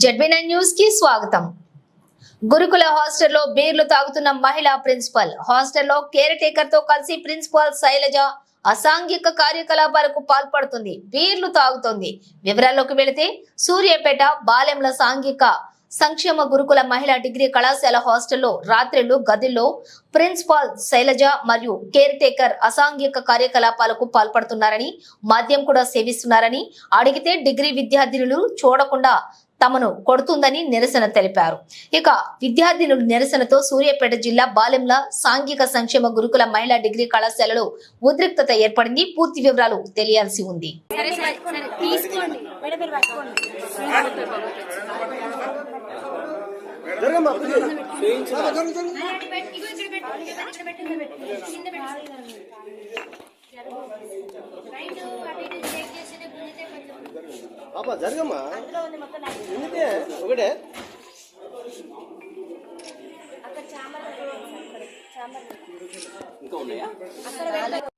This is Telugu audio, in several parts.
జడ్బీనైన్ న్యూస్కి స్వాగతం. గురుకుల హాస్టల్లో బీర్లు తాగుతున్న మహిళా ప్రిన్సిపల్. హాస్టల్లో కేర్ టేకర్తో కలిసి ప్రిన్సిపాల్ శైలజ అసాంఘిక కార్యకలాపాలకు పాల్పడుతుంది. బీర్లు తాగుతోంది. వివరాల్లోకి వెళితే సూర్యాపేట బాలెంల సాంఘిక సంక్షేమ గురుకుల మహిళా డిగ్రీ కళాశాల హాస్టల్లో రాత్రిళ్ళు గదిల్లో ప్రిన్సిపాల్ శైలజ మరియు కేర్ టేకర్ అసాంఘిక కార్యకలాపాలకు పాల్పడుతున్నారని మద్యం కూడా సేవిస్తున్నారని అడిగితే డిగ్రీ విద్యార్థినులు చూడకుండా తమను కొడుతుందని నిరసన తెలిపారు. ఇక విద్యార్థినుల నిరసనతో సూర్యాపేట జిల్లా బాలెంల సాంఘిక సంక్షేమ గురుకుల మహిళా డిగ్రీ కళాశాలలో ఉద్రిక్తత ఏర్పడింది. పూర్తి వివరాలు తెలియాల్సి ఉంది. సరే సరే సరే తీసుకోండి పాప జరగమ్మా. ఎందుకే? ఒకటే. ఇంకా ఉన్నాయా?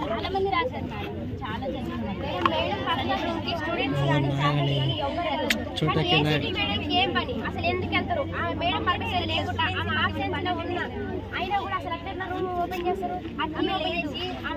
చాలా మంది రాశారు మేడం చాలా స్టూడెంట్స్ కానీ ఫ్యాకల్టీ కానీ ఎవరు వెళ్ళదు. కానీ ACT మేడంకి ఏం పని? అసలు ఎందుకు వెళ్తారు? ఆమె మేడం పర్మిషన్ లేకుండా ఆమె absence లో ఉన్నా. అయినా కూడా అసలు అట్లా రూమ్ ఓపెన్ చేస్తారు? అన్ని ఓపెన్ చేసి ఆమె